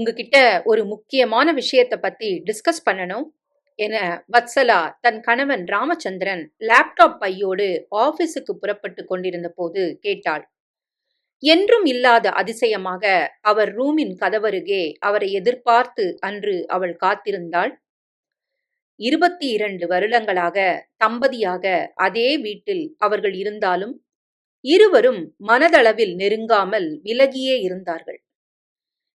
உங்ககிட்ட ஒரு முக்கியமான விஷயத்த பத்தி டிஸ்கஸ் பண்ணணும். என வத்சலா தன் கணவன் ராமச்சந்திரன் லேப்டாப் பையோடு ஆபீஸுக்கு புறப்பட்டு கொண்டிருந்த போது கேட்டாள். என்றும் இல்லாத அதிசயமாக அவர் ரூமின் கதவருகே அவரை எதிர்பார்த்து அன்று அவள் காத்திருந்தாள். இருபத்தி இரண்டு வருடங்களாக தம்பதியாக அதே வீட்டில் அவர்கள் இருந்தாலும் இருவரும் மனதளவில் நெருங்காமல் விலகியே இருந்தார்கள்.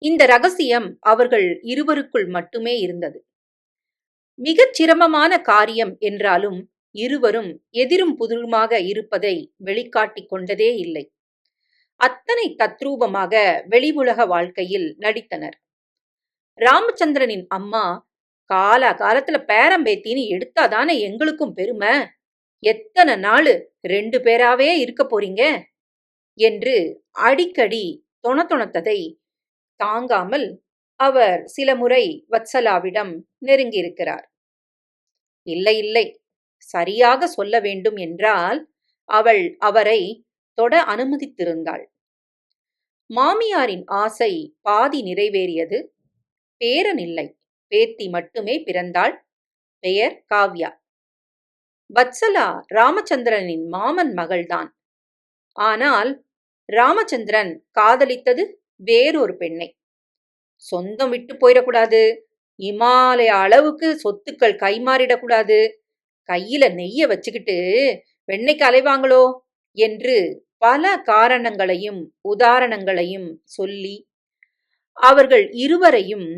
இந்த ரகசியம் அவர்கள் இருவருக்குள் மட்டுமே இருந்தது. மிகச் சிரமமான காரியம் என்றாலும் இருவரும் எதிரும் புதிருமாக இருப்பதை வெளிக்காட்டிக் கொண்டதே இல்லை. அத்தனை தத்ரூபமாக வெளி உலக வாழ்க்கையில் நடித்தனர். ராமச்சந்திரனின் அம்மா காலா காலத்துல பேரம்பேத்தின்னு எடுத்தாதானே எங்களுக்கும் பெருமை? எத்தனை நாள் ரெண்டு பேராவே இருக்க போறீங்க? என்று அடிக்கடி தொணத்தொணத்ததை தாங்காமல் அவர் சில முறை வத்சலாவிடம் நெருங்கியிருக்கிறார். இல்லை இல்லை சரியாக சொல்ல வேண்டும் என்றால் அவள் அவரை தொட அனுமதித்திருந்தாள். மாமியாரின் ஆசை பாதி நிறைவேறியது. பேரன் இல்லை பேத்தி மட்டுமே பிறந்தாள். பெயர் காவ்யா. வத்சலா ராமச்சந்திரனின் மாமன் மகள்தான். ஆனால் ராமச்சந்திரன் காதலித்தது வேறொரு பெண்ணை. சொந்தம் விட்டு போயிடக்கூடாது. இமாலய அளவுக்கு சொத்துக்கள் கைமாறிடக்கூடாது. கையில நெய்ய வச்சுக்கிட்டு வெண்ணைக்கு அலைவாங்களோ என்று பல காரணங்களையும் உதாரணங்களையும் சொல்லி அவர்கள் இருவரையும்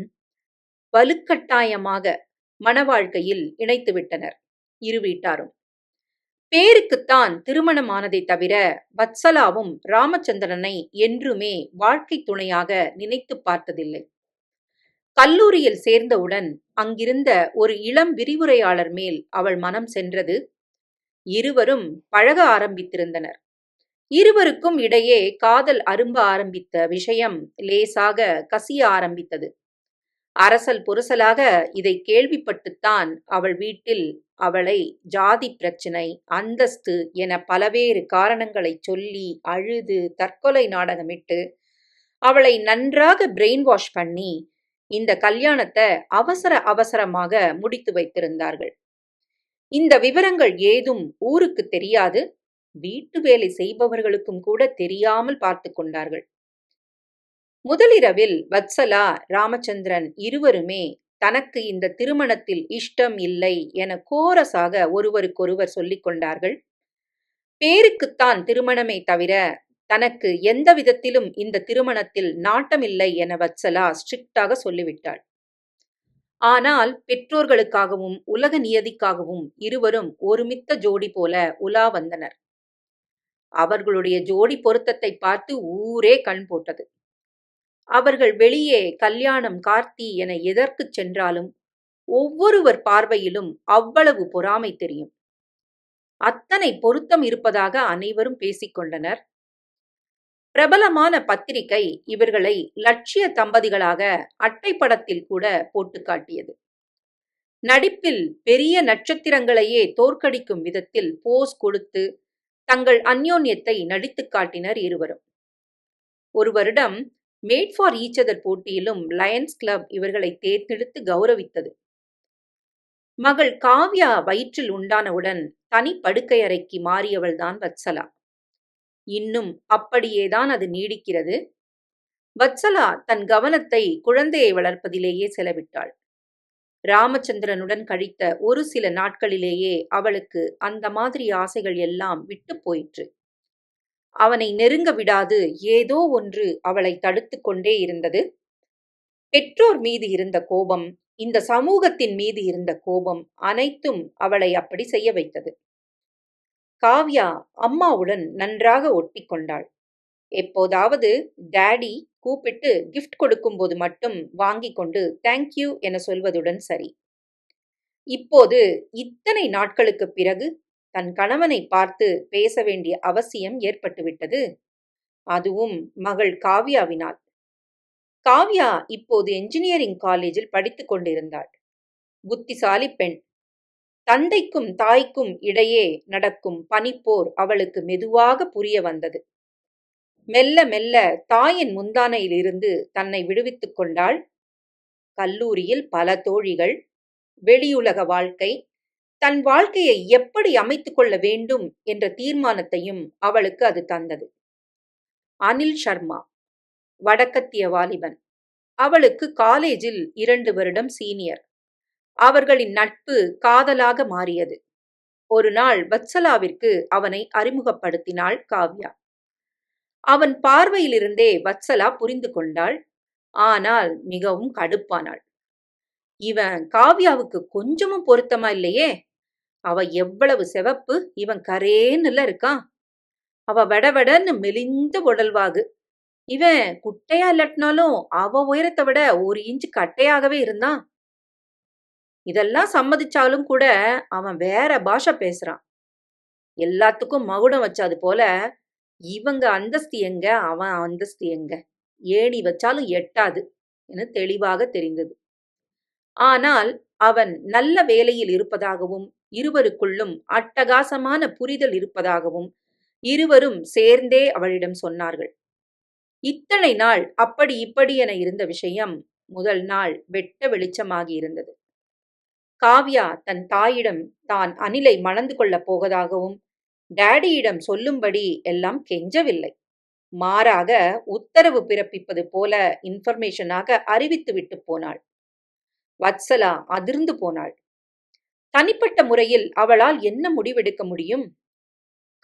வலுக்கட்டாயமாக மணவாழ்க்கையில் இணைத்து விட்டனர் இரு வீட்டாரும். பேருக்குத்தான் திருமணமானதை தவிர வத்சலாவும் ராமச்சந்திரனை என்றுமே வாழ்க்கை துணையாக நினைத்து பார்த்ததில்லை. கல்லூரியில் சேர்ந்தவுடன் அங்கிருந்த ஒரு இளம் விரிவுரையாளர் மேல் அவள் மனம் சென்றது. இருவரும் பழக ஆரம்பித்திருந்தனர். இருவருக்கும் இடையே காதல் அரும்ப ஆரம்பித்த விஷயம் லேசாக கசிய ஆரம்பித்தது. அரசல் பொருசலாக இதை கேள்விப்பட்டுத்தான் அவள் வீட்டில் அவளை ஜாதி பிரச்சினை அந்தஸ்து என பலவேறு காரணங்களைச் சொல்லி அழுது தற்கொலை நாடகமிட்டு அவளை நன்றாக பிரெயின் வாஷ் பண்ணி இந்த கல்யாணத்தை அவசர அவசரமாக முடித்து வைத்திருந்தார்கள். இந்த விவரங்கள் ஏதும் ஊருக்கு தெரியாது வீட்டு வேலை செய்பவர்களுக்கும் கூட தெரியாமல் பார்த்து கொண்டார்கள். முதலிரவில் வத்சலா ராமச்சந்திரன் இருவருமே தனக்கு இந்த திருமணத்தில் இஷ்டம் இல்லை என கோரசாக ஒருவருக்கொருவர் சொல்லிக் கொண்டார்கள். பேருக்குத்தான் திருமணமே தவிர தனக்கு எந்த விதத்திலும் இந்த திருமணத்தில் நாட்டமில்லை என வத்சலா ஸ்ட்ரிக்டாக சொல்லிவிட்டாள். ஆனால் பெற்றோர்களுக்காகவும் உலக நியதிக்காகவும் இருவரும் ஒருமித்த ஜோடி போல உலா வந்தனர். அவர்களுடைய ஜோடி பொருத்தத்தை பார்த்து ஊரே கண் போட்டது. அவர்கள் வெளியே கல்யாணம் கார்த்தி என எதற்குச் சென்றாலும் ஒவ்வொருவர் பார்வையிலும் அவ்வளவு பொறாமை தெரியும். அத்தனை பொருத்தம் இருப்பதாக அனைவரும் பேசிக்கொண்டனர். பிரபலமான பத்திரிகை இவர்களை லட்சிய தம்பதிகளாக அட்டைப்படத்தில் கூட போட்டு காட்டியது. நடிப்பில் பெரிய நட்சத்திரங்களையே தோற்கடிக்கும் விதத்தில் போஸ் கொடுத்து தங்கள் அந்யோன்யத்தை நடித்துக் காட்டினர் இருவரும். ஒரு வருடம் மேட் ஃபார் ஈச் அதர் போட்டியிலும் லயன்ஸ் கிளப் இவர்களை தேர்ந்தெடுத்து கௌரவித்தது. மகள் காவ்யா வயிற்றில் உண்டானவுடன் தனி படுக்கை அறைக்கு மாறியவள்தான் வத்சலா. இன்னும் அப்படியேதான் அது நீடிக்கிறது. வத்சலா தன் கவனத்தை குழந்தையை வளர்ப்பதிலேயே செலவிட்டாள். ராமச்சந்திரனுடன் கழித்த ஒரு சில நாட்களிலேயே அவளுக்கு அந்த மாதிரி ஆசைகள் எல்லாம் விட்டு போயிற்று. அவனை நெருங்க விடாது. ஏதோ ஒன்று அவளை தடுத்து கொண்டே இருந்தது. பெற்றோர் மீது இருந்த கோபம் இந்த சமூகத்தின் மீது இருந்த கோபம் அனைத்தும் அவளை அப்படி செய்ய வைத்தது. காவ்யா அம்மாவுடன் நன்றாக ஒட்டி கொண்டாள் எப்போதாவது டேடி கூப்பிட்டு கிஃப்ட் கொடுக்கும்போது மட்டும் வாங்கி கொண்டு தேங்க்யூ என சொல்வதுடன் சரி. இப்போது இத்தனை நாட்களுக்கு பிறகு தன் கணவனை பார்த்து பேச வேண்டிய அவசியம் ஏற்பட்டுவிட்டது. அதுவும் மகள் காவ்யாவினால். காவ்யா இப்போது என்ஜினியரிங் காலேஜில் படித்துக் கொண்டிருந்தாள். புத்திசாலி பெண். தந்தைக்கும் தாய்க்கும் இடையே நடக்கும் பனிப்போர் அவளுக்கு மெதுவாக புரிய வந்தது. மெல்ல மெல்ல தாயின் முந்தானையிலிருந்து தன்னை விடுவித்துக் கொண்டாள். கல்லூரியில் பல தோழிகள். வெளியுலக வாழ்க்கை. தன் வாழ்க்கையை எப்படி அமைத்துக் கொள்ள வேண்டும் என்ற தீர்மானத்தையும் அவளுக்கு அது தந்தது. அனில் சர்மா வடக்கத்திய வாலிபன். அவளுக்கு காலேஜில் இரண்டு வருடம் சீனியர். அவர்களின் நட்பு காதலாக மாறியது. ஒரு நாள் வத்சலாவிற்கு அவனை அறிமுகப்படுத்தினாள் காவ்யா. அவன் பார்வையிலிருந்தே வத்சலா புரிந்து கொண்டாள். ஆனால் மிகவும் கடுப்பானாள். இவன் காவ்யாவுக்கு கொஞ்சமும் பொருத்தமா இல்லையே? அவ எவ்வளவு செவப்பு இவன் கரேன்னுல இருக்கான். அவ வடவடன்னு மெலிந்த உடல்வாகு இவன் குட்டையா இல்லட்டினாலும் அவ உயரத்தை விட ஒரு இன்ச்சு கட்டையாகவே இருந்தான். இதெல்லாம் சம்மதிச்சாலும் கூட அவன் வேற பாஷை பேசுறான். எல்லாத்துக்கும் மகுடம் வச்சாது போல இவங்க அந்தஸ்து எங்க அவன் அந்தஸ்து எங்க? ஏணி வச்சாலும் எட்டாது என தெளிவாக தெரிந்தது. ஆனால் அவன் நல்ல வேலையில் இருப்பதாகவும் இருவருக்குள்ளும் அட்டகாசமான புரிதல் இருப்பதாகவும் இருவரும் சேர்ந்தே அவளிடம் சொன்னார்கள். இத்தனை நாள் அப்படி இப்படி என இருந்த விஷயம் முதல் நாள் வெட்ட வெளிச்சமாகி இருந்தது. காவ்யா தன் தாயிடம் தான் அனிலை மணந்து கொள்ளப் போவதாகவும் டேடியிடம் சொல்லும்படி எல்லாம் கெஞ்சவில்லை. மாறாக உத்தரவு பிறப்பிப்பது போல இன்ஃபர்மேஷனாக அறிவித்து விட்டு போனாள். வத்சலா அதிர்ந்து போனாள். தனிப்பட்ட முறையில் அவளால் என்ன முடிவெடுக்க முடியும்?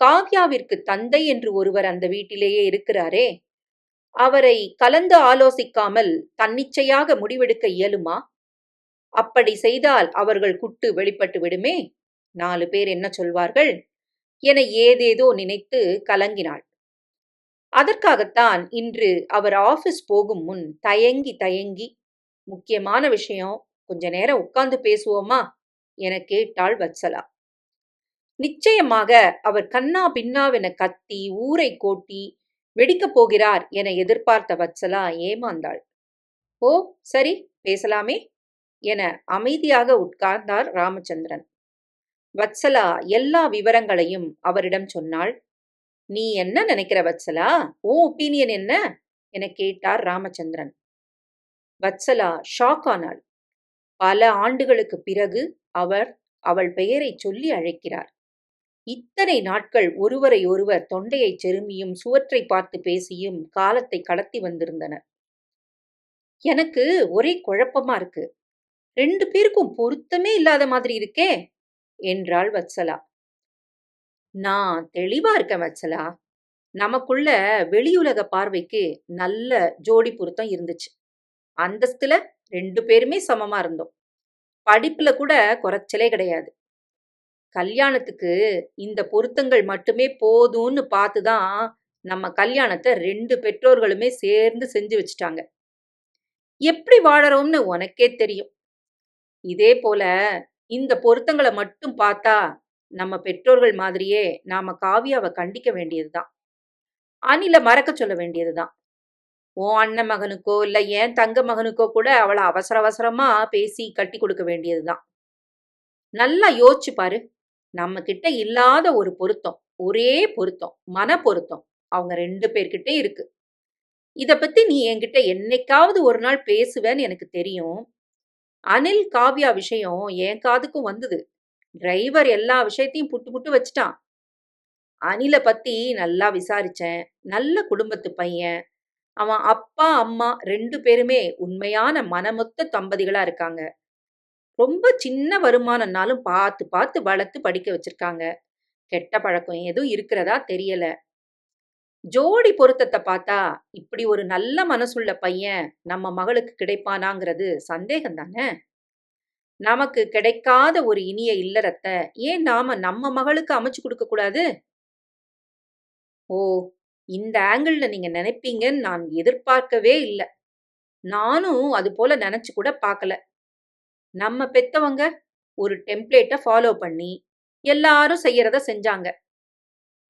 காவ்யாவிற்கு தந்தை என்று ஒருவர் அந்த வீட்டிலேயே இருக்கிறாரே. அவரை கலந்து ஆலோசிக்காமல் தன்னிச்சையாக முடிவெடுக்க இயலுமா? அப்படி செய்தால் அவர்கள் குட்டு வெளிப்பட்டு விடுமே? நாலு பேர் என்ன சொல்வார்கள்? என ஏதேதோ நினைத்து கலங்கினாள். அதற்காகத்தான் இன்று அவர் ஆபீஸ் போகும் முன் தயங்கி தயங்கி முக்கியமான விஷயம் கொஞ்ச நேரம் உட்கார்ந்து பேசுவோமா? என கேட்டாள் வத்சலா. நிச்சயமாக அவர் கண்ணா பின்னாவென கத்தி ஊரை கோட்டி வெடிக்கப் போகிறார் என எதிர்பார்த்த வத்சலா ஏமாந்தாள். ஓ சரி பேசலாமே என அமைதியாக உட்கார்ந்தார் ராமச்சந்திரன். வத்சலா எல்லா விவரங்களையும் அவரிடம் சொன்னாள். நீ என்ன நினைக்கிற வத்சலா? ஓ ஒப்பீனியன் என்ன? என கேட்டார் ராமச்சந்திரன். வத்சலா ஷாக் ஆனாள். பல ஆண்டுகளுக்கு பிறகு அவர் அவள் பெயரை சொல்லி அழைக்கிறார். இத்தனை நாட்கள் ஒருவரை ஒருவர் தொண்டையைச் செருமியும் சுவற்றை பார்த்து பேசியும் காலத்தை கடத்தி வந்திருந்தனர். எனக்கு ஒரே குழப்பமா இருக்கு. ரெண்டு பேருக்கும் பொருத்தமே இல்லாத மாதிரி இருக்கே! என்றாள் வத்சலா. நான் தெளிவா இருக்கேன் வத்சலா. நமக்குள்ள வெளியுலக பார்வைக்கு நல்ல ஜோடி பொருத்தம் இருந்துச்சு. அந்தஸ்துல ரெண்டு பேருமே சமமா இருந்தோம். படிப்புல கூட குறைச்சலே கிடையாது. கல்யாணத்துக்கு இந்த பொருத்தங்கள் மட்டுமே போதும்னு பார்த்துதான் நம்ம கல்யாணத்தை ரெண்டு பெற்றோர்களுமே சேர்ந்து செஞ்சு வச்சுட்டாங்க. எப்படி வாழறோம்னு உனக்கே தெரியும். இதே போல இந்த பொருத்தங்களை மட்டும் பார்த்தா நம்ம பெற்றோர்கள் மாதிரியே நாம காவியாவை கண்டிக்க வேண்டியதுதான் அணில மறக்க சொல்ல வேண்டியதுதான் உன் அண்ணன் மகனுக்கோ இல்லை ஏன் தங்க மகனுக்கோ கூட அவளை அவசர அவசரமா பேசி கட்டி கொடுக்க வேண்டியதுதான். நல்லா யோசிச்சு பாரு. நம்ம கிட்ட இல்லாத ஒரு பொருத்தம் ஒரே பொருத்தம் மன பொருத்தம் அவங்க ரெண்டு பேர்கிட்ட இருக்கு. இத பத்தி நீ என்கிட்ட என்னைக்காவது ஒரு நாள் பேசுவேன்னு எனக்கு தெரியும். அனில் காவ்யா விஷயம் என் காதுக்கும் வந்தது. டிரைவர் எல்லா விஷயத்தையும் புட்டு புட்டு வச்சுட்டான். அனில பத்தி நல்லா விசாரிச்சேன். நல்ல குடும்பத்து பையன். அவன் அப்பா அம்மா ரெண்டு பேருமே உண்மையான மனமொத்த தம்பதிகளா இருக்காங்க. ரொம்ப சின்ன வருமானம்னாலும் பார்த்து பார்த்து வளர்த்து படிக்க வச்சிருக்காங்க. கெட்ட பழக்கம் எதுவும் இருக்கிறதா தெரியல. ஜோடி பொருத்தத்தை பார்த்தா இப்படி ஒரு நல்ல மனசுள்ள பையன் நம்ம மகளுக்கு கிடைப்பானாங்கிறது சந்தேகம் தானே நமக்கு கிடைக்காத ஒரு இனிய இல்லறத்தை ஏன் நாம நம்ம மகளுக்கு அமைச்சு கொடுக்க கூடாது? ஓ இந்த ஆங்கிள் நீங்க நினைப்பீங்கன்னு நான் எதிர்பார்க்கவே இல்லை. நானும் அது போல நினைச்சு கூட பார்க்கல. நம்ம பெத்தவங்க ஒரு டெம்ப்ளேட்டை ஃபாலோ பண்ணி எல்லாரும் செய்யறத செஞ்சாங்க.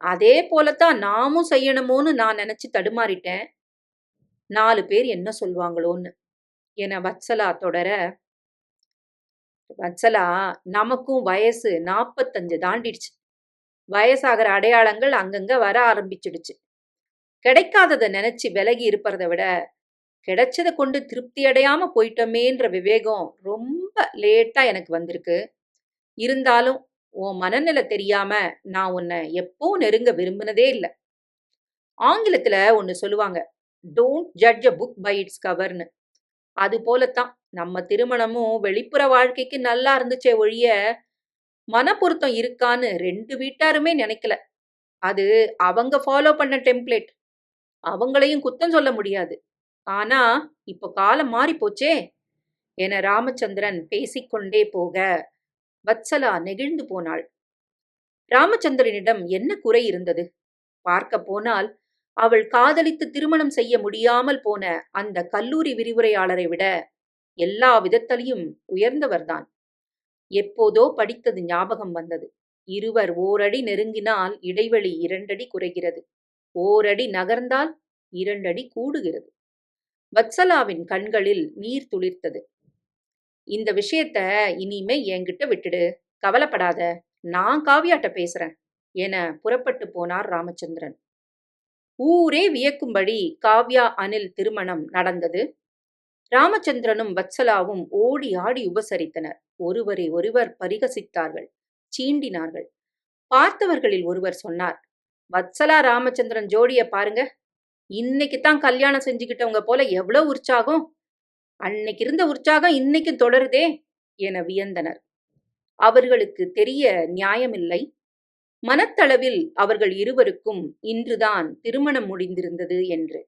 அதே போலத்தான் நாமும் செய்யணுமோன்னு நான் நினைச்சு தடுமாறிட்டேன். நாலு பேர் என்ன சொல்வாங்களோன்னு என வத்சலா தொடர வத்சலா நமக்கும் வயசு நாற்பத்தஞ்சு தாண்டிடுச்சு. வயசாகிற அடையாளங்கள் அங்கங்க வர ஆரம்பிச்சிடுச்சு. கிடைக்காததை நினைச்சு விலகி இருப்பதை விட கிடைச்சதை கொண்டு திருப்தி அடையாம போயிட்டோமேன்ற விவேகம் ரொம்ப லேட்டா எனக்கு வந்திருக்கு. இருந்தாலும் உன் மனநிலை தெரியாம நான் உன்னை எப்பவும் நெருங்க விரும்பினதே இல்லை. ஆங்கிலத்துல ஒன்னு சொல்லுவாங்க don't judge a book by its கவர்னு அது போலத்தான். நம்ம திருமணமும் வெளிப்புற வாழ்க்கைக்கு நல்லா இருந்துச்சே ஒழிய மனப்பொருத்தம் இருக்கான்னு ரெண்டு வீட்டாருமே நினைக்கல. அது அவங்க ஃபாலோ பண்ண டெம்ப்ளேட் அவங்களையும் குத்தம் சொல்ல முடியாது. ஆனா இப்ப காலம் மாறி போச்சே என ராமச்சந்திரன் பேசிக்கொண்டே போக வத்சலா நெகிழ்ந்து போனாள். ராமச்சந்திரனிடம் என்ன குறை இருந்தது? பார்க்க போனால் அவள் காதலித்து திருமணம் செய்ய முடியாமல் போன அந்த கல்லூரி விரிவுரையாளரை விட எல்லா விதத்திலையும் உயர்ந்தவர்தான். எப்போதோ படித்தது ஞாபகம் வந்தது. இருவர் ஓரடி நெருங்கினால் இடைவெளி இரண்டடி குறைகிறது. ஓரடி நகர்ந்தால் இரண்டடி கூடுகிறது. வத்சலாவின் கண்களில் நீர் துளிர்த்தது. இந்த விஷயத்த இனிமே என்கிட்ட விட்டுடு. கவலைப்படாத. நான் காவியாட்ட பேசுறேன் என புறப்பட்டு போனார் ராமச்சந்திரன். ஊரே வியக்கும்படி காவ்யா அனில் திருமணம் நடந்தது. ராமச்சந்திரனும் வத்சலாவும் ஓடி ஆடி உபசரித்தனர். ஒருவரை ஒருவர் பரிகசித்தார்கள். சீண்டினார்கள். பார்த்தவர்களில் ஒருவர் சொன்னார் வத்சலா ராமச்சந்திரன் ஜோடிய பாருங்க. இன்னைக்கு தான் கல்யாணம் செஞ்சுக்கிட்டவங்க போல எவ்வளவு உற்சாகம். அன்னைக்கு இருந்த உற்சாகம் இன்னைக்கும் தொடருதே என வியந்தனர். அவர்களுக்கு தெரிய நியாயமில்லை. மனத்தளவில் அவர்கள் இருவருக்கும் இன்றுதான் திருமணம் முடிந்திருந்தது என்று.